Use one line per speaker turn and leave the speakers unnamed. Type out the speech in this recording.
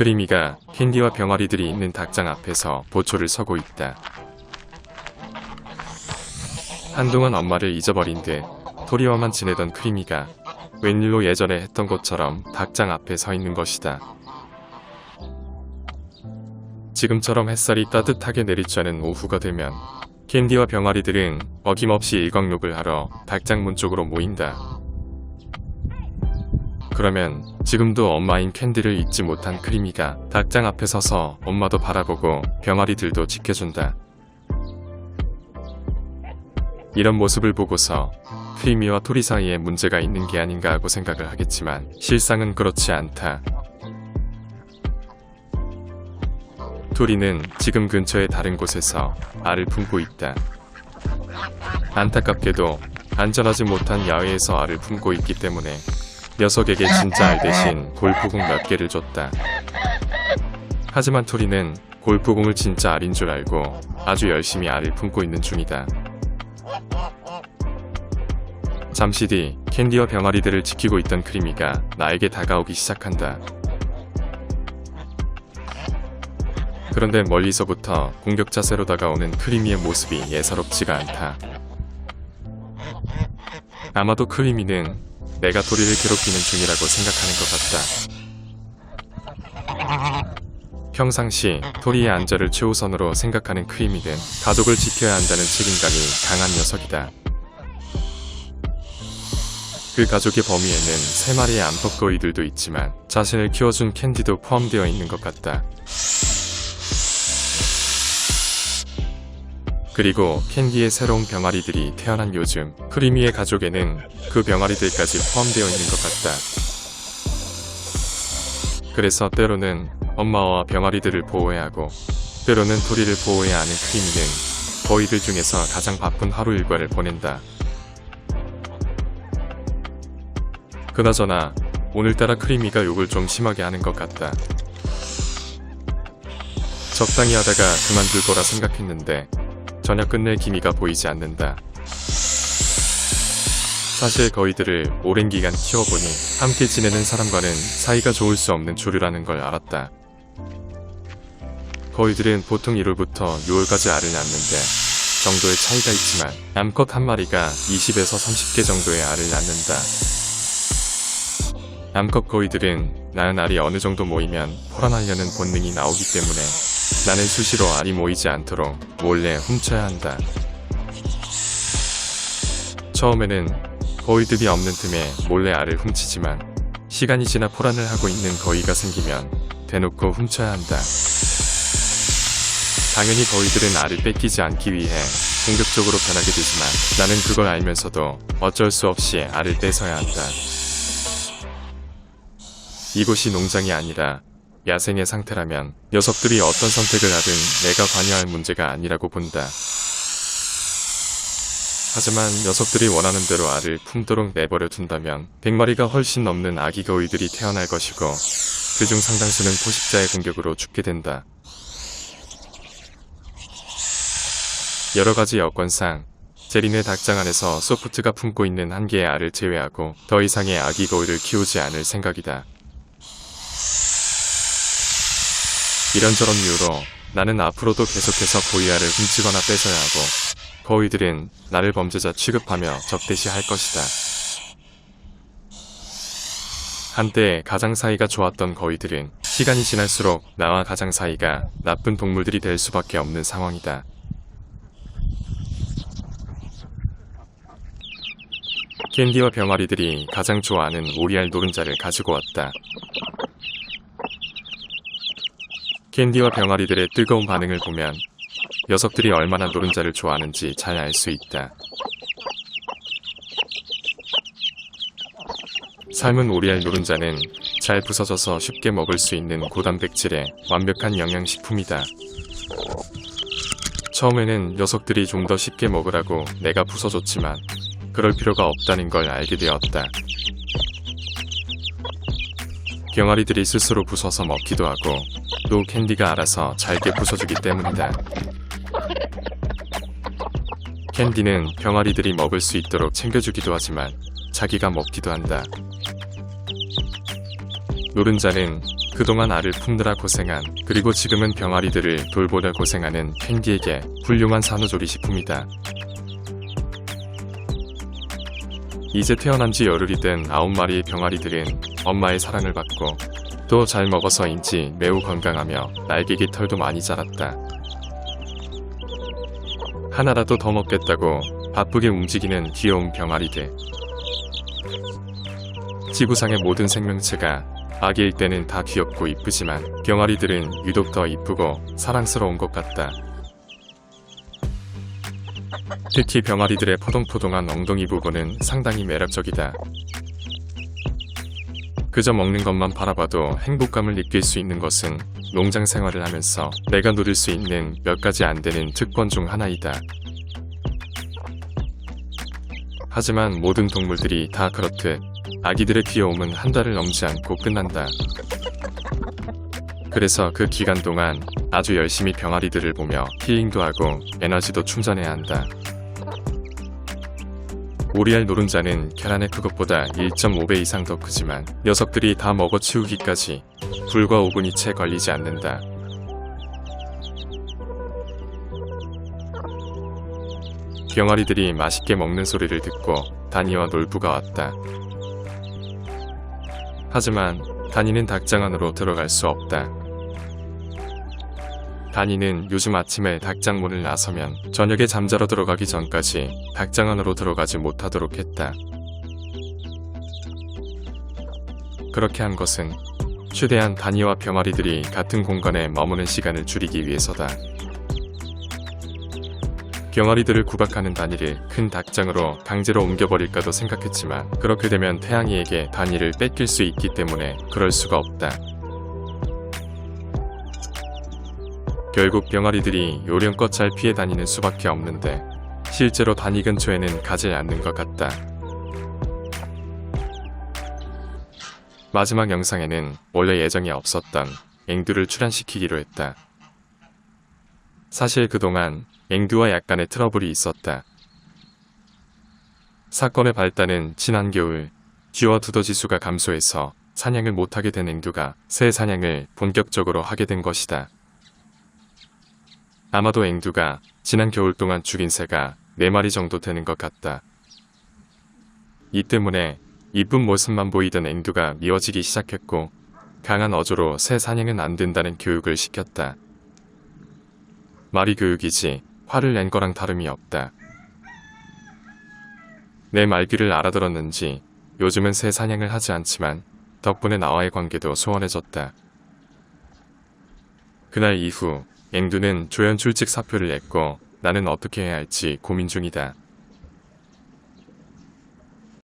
크리미가 캔디와 병아리들이 있는 닭장 앞에서 보초를 서고 있다. 한동안 엄마를 잊어버린 듯 토리와만 지내던 크리미가 웬일로 예전에 했던 것처럼 닭장 앞에 서 있는 것이다. 지금처럼 햇살이 따뜻하게 내리쬐는 오후가 되면 캔디와 병아리들은 어김없이 일광욕을 하러 닭장 문 쪽으로 모인다. 그러면 지금도 엄마인 캔디를 잊지 못한 크리미가 닭장 앞에 서서 엄마도 바라보고 병아리들도 지켜준다. 이런 모습을 보고서 크리미와 토리 사이에 문제가 있는 게 아닌가 하고 생각을 하겠지만 실상은 그렇지 않다. 토리는 지금 근처의 다른 곳에서 알을 품고 있다. 안타깝게도 안전하지 못한 야외에서 알을 품고 있기 때문에 녀석에게 진짜 알 대신 골프공 몇 개를 줬다. 하지만 토리는 골프공을 진짜 알인 줄 알고 아주 열심히 알을 품고 있는 중이다. 잠시 뒤 캔디와 병아리들을 지키고 있던 크리미가 나에게 다가오기 시작한다. 그런데 멀리서부터 공격 자세로 다가오는 크리미의 모습이 예사롭지가 않다. 아마도 크리미는 내가 토리를 괴롭히는 중이라고 생각하는 것 같다. 평상시 토리의 안전을 최우선으로 생각하는 크리미는 가족을 지켜야 한다는 책임감이 강한 녀석이다. 그 가족의 범위에는 세 마리의 암컷 거위들도 있지만 자신을 키워준 캔디도 포함되어 있는 것 같다. 그리고 캔디의 새로운 병아리들이 태어난 요즘 크리미의 가족에는 그 병아리들까지 포함되어 있는 것 같다. 그래서 때로는 엄마와 병아리들을 보호해야 하고 때로는 토리를 보호해야 하는 크리미는 거위들 중에서 가장 바쁜 하루 일과를 보낸다. 그나저나 오늘따라 크리미가 욕을 좀 심하게 하는 것 같다. 적당히 하다가 그만둘 거라 생각했는데 전혀 끝낼 기미가 보이지 않는다. 사실 거위들을 오랜 기간 키워보니 함께 지내는 사람과는 사이가 좋을 수 없는 조류라는 걸 알았다. 거위들은 보통 1월부터 6월까지 알을 낳는데 정도의 차이가 있지만 암컷 한 마리가 20에서 30개 정도의 알을 낳는다. 암컷 거위들은 낳은 알이 어느 정도 모이면 포란하려는 본능이 나오기 때문에 나는 수시로 알이 모이지 않도록 몰래 훔쳐야 한다. 처음에는 거위들이 없는 틈에 몰래 알을 훔치지만 시간이 지나 포란을 하고 있는 거위가 생기면 대놓고 훔쳐야 한다. 당연히 거위들은 알을 뺏기지 않기 위해 공격적으로 변하게 되지만 나는 그걸 알면서도 어쩔 수 없이 알을 뺏어야 한다. 이곳이 농장이 아니라 야생의 상태라면 녀석들이 어떤 선택을 하든 내가 관여할 문제가 아니라고 본다. 하지만 녀석들이 원하는 대로 알을 품도록 내버려 둔다면 100마리가 훨씬 넘는 아기 거위들이 태어날 것이고 그중 상당수는 포식자의 공격으로 죽게 된다. 여러 가지 여건상 제린의 닭장 안에서 소프트가 품고 있는 한 개의 알을 제외하고 더 이상의 아기 거위를 키우지 않을 생각이다. 이런저런 이유로 나는 앞으로도 계속해서 고이알을 훔치거나 뺏어야 하고 거위들은 나를 범죄자 취급하며 적대시할 것이다. 한때 가장 사이가 좋았던 거위들은 시간이 지날수록 나와 가장 사이가 나쁜 동물들이 될 수밖에 없는 상황이다. 캔디와 병아리들이 가장 좋아하는 오리알 노른자를 가지고 왔다. 캔디와 병아리들의 뜨거운 반응을 보면 녀석들이 얼마나 노른자를 좋아하는지 잘 알 수 있다. 삶은 오리알 노른자는 잘 부서져서 쉽게 먹을 수 있는 고단백질의 완벽한 영양식품이다. 처음에는 녀석들이 좀 더 쉽게 먹으라고 내가 부숴줬지만 그럴 필요가 없다는 걸 알게 되었다. 병아리들이 스스로 부숴서 먹기도 하고 또 캔디가 알아서 잘게 부숴주기 때문이다. 캔디는 병아리들이 먹을 수 있도록 챙겨주기도 하지만 자기가 먹기도 한다. 노른자는 그동안 알을 품느라 고생한 그리고 지금은 병아리들을 돌보려 고생하는 캔디에게 훌륭한 산후조리 식품이다. 이제 태어난 지 열흘이 된 아홉 마리의 병아리들은 엄마의 사랑을 받고 또 잘 먹어서인지 매우 건강하며 날개기 털도 많이 자랐다. 하나라도 더 먹겠다고 바쁘게 움직이는 귀여운 병아리들. 지구상의 모든 생명체가 아기일 때는 다 귀엽고 이쁘지만 병아리들은 유독 더 이쁘고 사랑스러운 것 같다. 특히 병아리들의 포동포동한 엉덩이 부분은 상당히 매력적이다. 그저 먹는 것만 바라봐도 행복감을 느낄 수 있는 것은 농장 생활을 하면서 내가 누릴 수 있는 몇 가지 안 되는 특권 중 하나이다. 하지만 모든 동물들이 다 그렇듯 아기들의 귀여움은 한 달을 넘지 않고 끝난다. 그래서 그 기간 동안 아주 열심히 병아리들을 보며 힐링도 하고 에너지도 충전해야 한다. 오리알 노른자는 계란의 그것보다 1.5배 이상 더 크지만 녀석들이 다 먹어 치우기까지 불과 5분이 채 걸리지 않는다. 병아리들이 맛있게 먹는 소리를 듣고 다니와 놀부가 왔다. 하지만 다니는 닭장 안으로 들어갈 수 없다. 다니는 요즘 아침에 닭장 문을 나서면 저녁에 잠자러 들어가기 전까지 닭장 안으로 들어가지 못하도록 했다. 그렇게 한 것은 최대한 다니와 병아리들이 같은 공간에 머무는 시간을 줄이기 위해서다. 병아리들을 구박하는 다니를 큰 닭장으로 강제로 옮겨버릴까도 생각했지만 그렇게 되면 태양이에게 다니를 뺏길 수 있기 때문에 그럴 수가 없다. 결국 병아리들이 요령껏 잘 피해 다니는 수밖에 없는데 실제로 다니 근처에는 가지 않는 것 같다. 마지막 영상에는 원래 예정이 없었던 앵두를 출연시키기로 했다. 사실 그동안 앵두와 약간의 트러블이 있었다. 사건의 발단은 지난 겨울 쥐와 두더지수가 감소해서 사냥을 못하게 된 앵두가 새 사냥을 본격적으로 하게 된 것이다. 아마도 앵두가 지난 겨울 동안 죽인 새가 4마리 정도 되는 것 같다. 이 때문에 이쁜 모습만 보이던 앵두가 미워지기 시작했고 강한 어조로 새 사냥은 안 된다는 교육을 시켰다. 말이 교육이지 화를 낸 거랑 다름이 없다. 내 말귀를 알아들었는지 요즘은 새 사냥을 하지 않지만 덕분에 나와의 관계도 소원해졌다. 그날 이후 앵두는 조연 출직 사표를 냈고 나는 어떻게 해야 할지 고민 중이다.